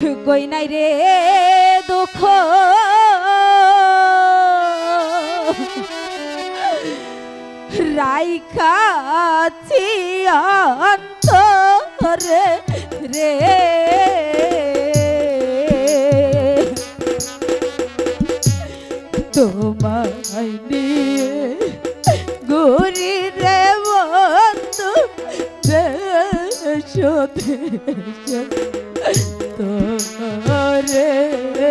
কই নাই রে দুঃখ? রাইখাছি অন্তরে রে। তোমায় ঘুরি রে বন্ধু দেশ তোরে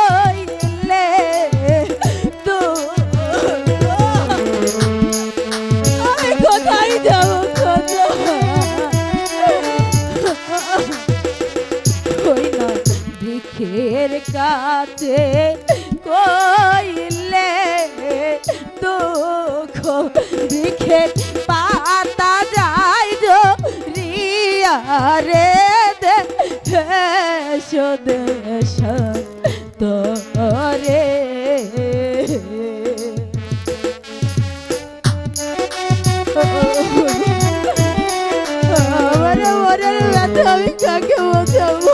বৃক্ষের কাছে কইলে দুঃখ বৃক্ষের পাতা যায় রিয়া রে দেশ দেশ আমার মনের আমি কাকে বোঝাবো?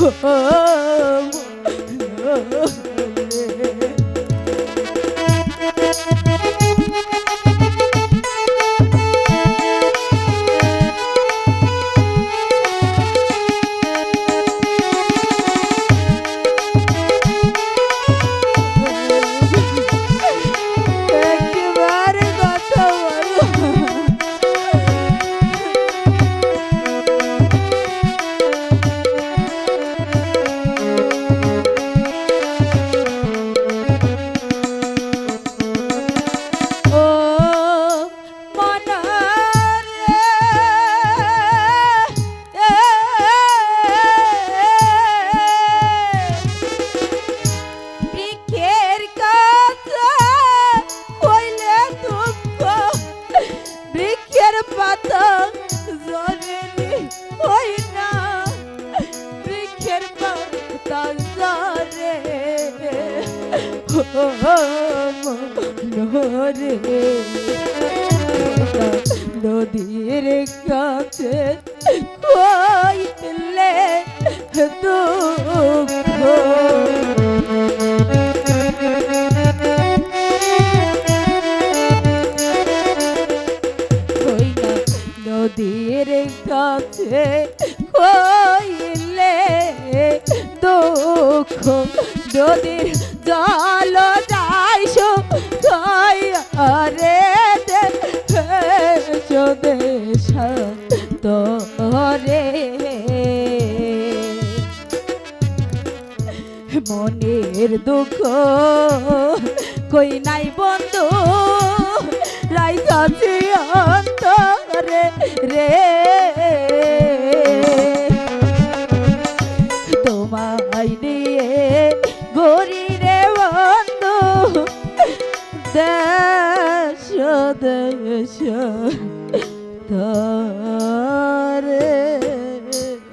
মনারে পাতা জরেনি ওই না। বৃক্ষের পাতা জরে নদীর কাছে কইলে দুঃখ। নদীর জল যাইস রে দেশ তরে। মনের দুঃখ কই নাই বন্ধু? রাইখাছি